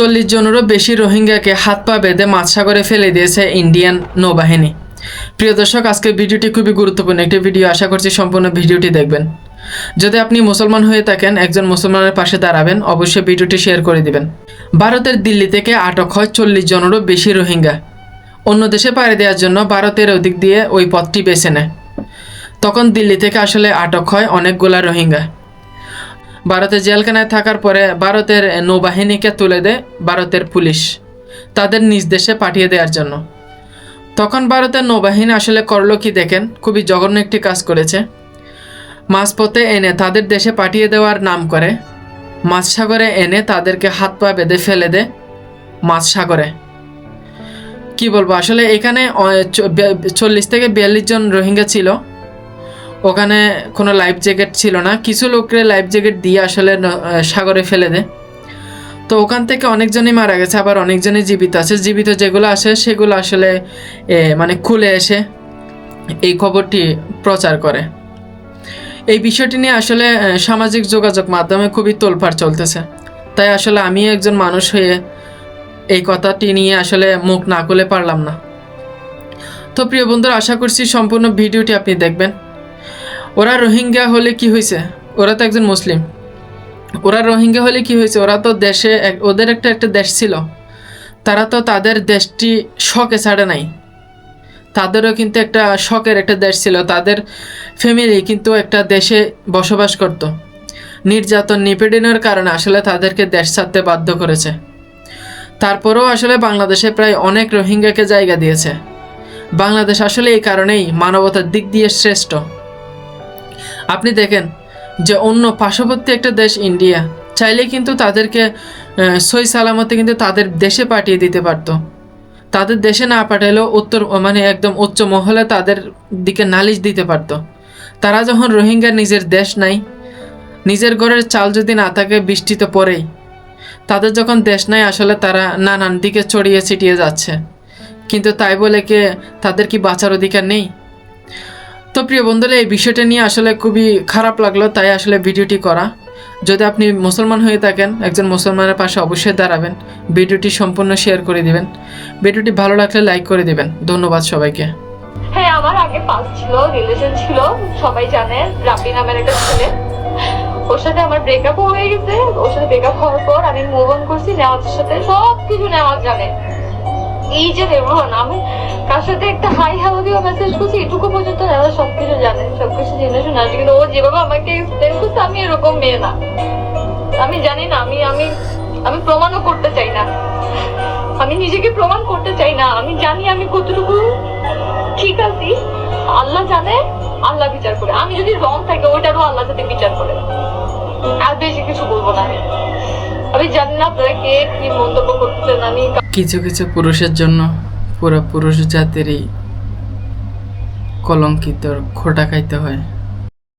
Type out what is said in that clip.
চল্লিশ জনেরও বেশি রোহিঙ্গাকে হাত পা বেঁধে মাছ সাগরে ফেলে দিয়েছে ইন্ডিয়ান নৌবাহিনী। প্রিয় দর্শক আজকের ভিডিওটি খুবই গুরুত্বপূর্ণ একটি ভিডিও। আশা করছি সম্পূর্ণ ভিডিওটি দেখবেন। যদি আপনি মুসলমান হয়ে থাকেন, একজন মুসলমানের পাশে দাঁড়াবেন, অবশ্যই ভিডিওটি শেয়ার করে দিবেন। ভারতের দিল্লি থেকে আটক হয় চল্লিশ জনেরও বেশি রোহিঙ্গা। অন্য দেশে পাড়ি দেওয়ার জন্য ভারতের ওদিক দিয়ে ওই পথটি বেছে নেয়। তখন দিল্লি থেকে আসলে আটক হয় অনেকগুলা রোহিঙ্গা। ভারতের জেলখানায় থাকার পরে ভারতের নৌবাহিনীকে তুলে দেয় ভারতের পুলিশ তাদের নিজ দেশে পাঠিয়ে দেওয়ার জন্য। তখন ভারতের নৌবাহিনী আসলে করল কি দেখেন? খুবই জঘন্য একটি কাজ করেছে। মাঝপথে এনে তাদের দেশে পাঠিয়ে দেওয়ার নাম করে। মাছ সাগরে এনে তাদেরকে হাত পা বেঁধে ফেলে দেয় মাছ সাগরে কি বলব? আসলে এখানে চল্লিশ থেকে বিয়াল্লিশ জন রোহিঙ্গা ছিল। ওখানে কোনো লাইফ জ্যাকেট ছিল না। কিছু লোকরে লাইফ জ্যাকেট দিয়ে আসলে সাগরে ফেলে দেয়। তো ওখান থেকে অনেকজনই মারা গেছে, আবার অনেকজনই জীবিত আছে। জীবিত যেগুলো আসে সেগুলো আসলে মানে খুলে এসে এই খবরটি প্রচার করে। এই বিষয়টি নিয়ে আসলে সামাজিক যোগাযোগ মাধ্যমে খুবই তোলপাড় চলতেছে। তাই আসলে আমি একজন মানুষ হয়ে এই কথাটি নিয়ে আসলে মুখ না খুলে পারলাম না। তো প্রিয় বন্ধুরা, আশা করছি সম্পূর্ণ ভিডিওটি আপনি দেখবেন। ওরা রোহিঙ্গা হলে কি হয়েছে? ওরা তো একজন মুসলিম। ওরা রোহিঙ্গা হলে কি হয়েছে? ওরা তো দেশে ওদের একটা একটা দেশ ছিল। তারা তো তাদের দেশটি শখে ছাড়ে নাই। তাদেরও কিন্তু একটা শখের একটা দেশ ছিল। তাদের ফ্যামিলি কিন্তু একটা দেশে বসবাস করত। নির্যাতন, নিপীড়নের কারণে আসলে তাদেরকে দেশ ছাড়তে বাধ্য করেছে। তারপরেও আসলে বাংলাদেশে প্রায় অনেক রোহিঙ্গাকে জায়গা দিয়েছে। বাংলাদেশ আসলে এই কারণেই মানবতার দিক দিয়ে শ্রেষ্ঠ। আপনি দেখেন যে অন্য পার্শ্ববর্তী একটা দেশ ইন্ডিয়া, চাইলে কিন্তু তাদেরকে সই সালামতে কিন্তু তাদের দেশে পাঠিয়ে দিতে পারতো। তাদের দেশে না পাঠালেও উত্তর মানে একদম উচ্চ মহলে তাদের দিকে নালিশ দিতে পারতো। তারা যখন রোহিঙ্গা নিজের দেশ নাই, নিজের ঘরের চাল যদি না থাকে বৃষ্টি তো পরেই তাদের যখন দেশ নাই আসলে তারা নানান দিকে ছড়িয়ে ছিটিয়ে যাচ্ছে। কিন্তু তাই বলে কে তাদের কি বাঁচার অধিকার নেই? তো প্রিয় বন্ধুরা, এই বিষয়টা নিয়ে আসলে খুবই খারাপ লাগল, তাই আসলে ভিডিওটি করা। যদি আপনি মুসলমান হয়ে থাকেন, একজন মুসলমানের পাশে অবশ্যই দাঁড়াবেন, ভিডিওটি সম্পূর্ণ শেয়ার করে দিবেন। ভিডিওটি ভালো লাগলে লাইক করে দিবেন। ধন্যবাদ সবাইকে। হ্যাঁ আমার আগে পাস ছিল রিলেশন ছিল, সবাই জানে রাবি নামের একটা ছেলে। ওর সাথে আমার ব্রেকআপ হয়ে গেছে। ওর সাথে ব্রেকআপ হওয়ার পর আমি মুভ অন করছি, নেওয়াজের সাথে সব কিছু নেওয়াজ জানে। এই যে রেমন আমি কার সাথে একটা হাই হ্যালো দিয়ে মেসেজ করছি, এটুকু পর্যন্ত নেওয়াজ সবকিছু জানে, সবকিছু জেনে শুনে আসে কিন্তু ও যেভাবে আমাকে এক্সপ্লেন করছে, আমি এরকম মেয়ে না। আমি জানি না, আমি আমি আমি প্রমাণও করতে চাই না। আমি নিজেকে প্রমাণ করতে চাই না, আমি জানি আমি কতটুকু ঠিক আছি। আল্লাহ জানে, আল্লাহ বিচার করে। আমি যদি রং থাকে, ওইটারও আল্লাহ যাতে বিচার করে। আর বেশি কিছু বলব না আমি জানি না আপনারা কে কি মন্তব্য করতেছেন, আমি কিছু কিছু পুরুষের জন্য পুরো পুরুষ জাতিরই কলঙ্কিত খোটা খাইতে হয়।